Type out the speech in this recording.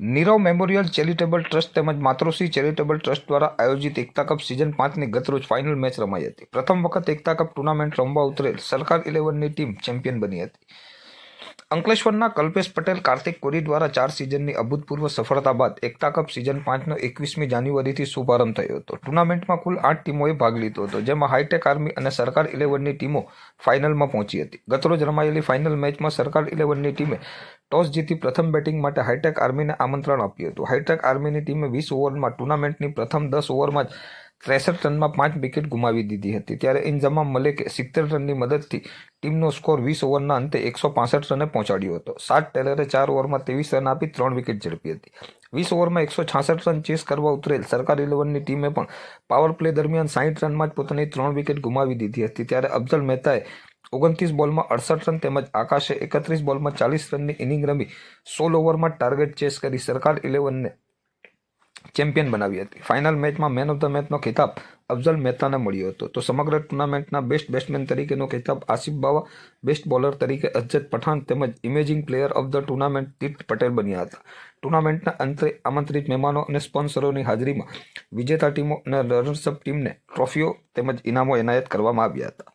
Nirav memorial charitable trust તેમજ માતૃશ્રી charitable trust દ્વારા આયોજિત એકતા કપ સિઝન પાંચની ગતરોજ ફાઇનલ મેચ રમાઈ હતી. પ્રથમ વખત એકતા કપ ટુર્નામેન્ટ રમવા ઉતરેલ સરકાર ઇલેવનની ટીમ ચેમ્પિયન બની હતી. અંકલેશ્વરના કલ્પેશ પટેલ કાર્તિક કોરી દ્વારા ચાર સિઝનની અભૂતપૂર્વ સફળતા બાદ એકતા કપ સિઝન પાંચનો એકવીસમી જાન્યુઆરીથી શુભારંભ થયો હતો. ટુર્નામેન્ટમાં કુલ આઠ ટીમોએ ભાગ લીધો હતો, જેમાં હાઈટેક આર્મી અને સરકાર ઇલેવનની ટીમો ફાઇનલમાં પહોંચી હતી. ગતરોજ રમાયેલી ફાઇનલ મેચમાં સરકાર ઇલેવનની ટીમે ટોસ જીતી પ્રથમ બેટિંગ માટે હાઈટેક આર્મીને આમંત્રણ આપ્યું હતું. હાઈટેક આર્મીની ટીમે વીસ ઓવરમાં ટુર્નામેન્ટની પ્રથમ દસ ઓવરમાં જ ત્રેસઠ રનમાં પાંચ વિકેટ ગુમાવી દીધી હતી. ત્યારે ઇન્ઝમામ મલેકે સિત્તેર રનની મદદથી ટીમનો સ્કોર વીસ ઓવરના અંતે એકસો પાસઠ રને પહોંચાડ્યો હતો. સાત ટેલરે ચાર ઓવરમાં ત્રેવીસ રન આપી ત્રણ વિકેટ ઝડપી હતી. વીસ ઓવરમાં એકસો છાસઠ રન ચેસ કરવા ઉતરેલ સરકાર ઇલેવનની ટીમે પણ પાવર પ્લે દરમિયાન સાઠ રનમાં જ પોતાની ત્રણ વિકેટ ગુમાવી દીધી હતી. ત્યારે અફઝલ મહેતાએ ઓગણત્રીસ બોલમાં અડસઠ રન તેમજ આકાશે એકત્રીસ બોલમાં ચાલીસ રનની ઇનિંગ રમી સોલ ઓવરમાં ટાર્ગેટ ચેસ કરી સરકાર ઇલેવનને ચેમ્પિયન બનાવી હતી. ફાઇનલ મેચમાં મેન ઓફ ધ મેચનો ખિતાબ અફઝલ મહેતાને મળ્યો હતો. તો સમગ્ર ટુર્નામેન્ટના બેસ્ટ બેટ્સમેન તરીકેનો ખિતાબ આસિફ બાવા, બેસ્ટ બોલર તરીકે અજ્જદ પઠાણ તેમજ emerging player of the tournament Tirth Patel બન્યા હતા. ટુર્નામેન્ટના અંતે આમંત્રિત મહેમાનો અને સ્પોન્સરોની હાજરીમાં વિજેતા ટીમો અને રનર્સઅપ ટીમને ટ્રોફીઓ તેમજ ઇનામો એનાયત કરવામાં આવ્યા હતા.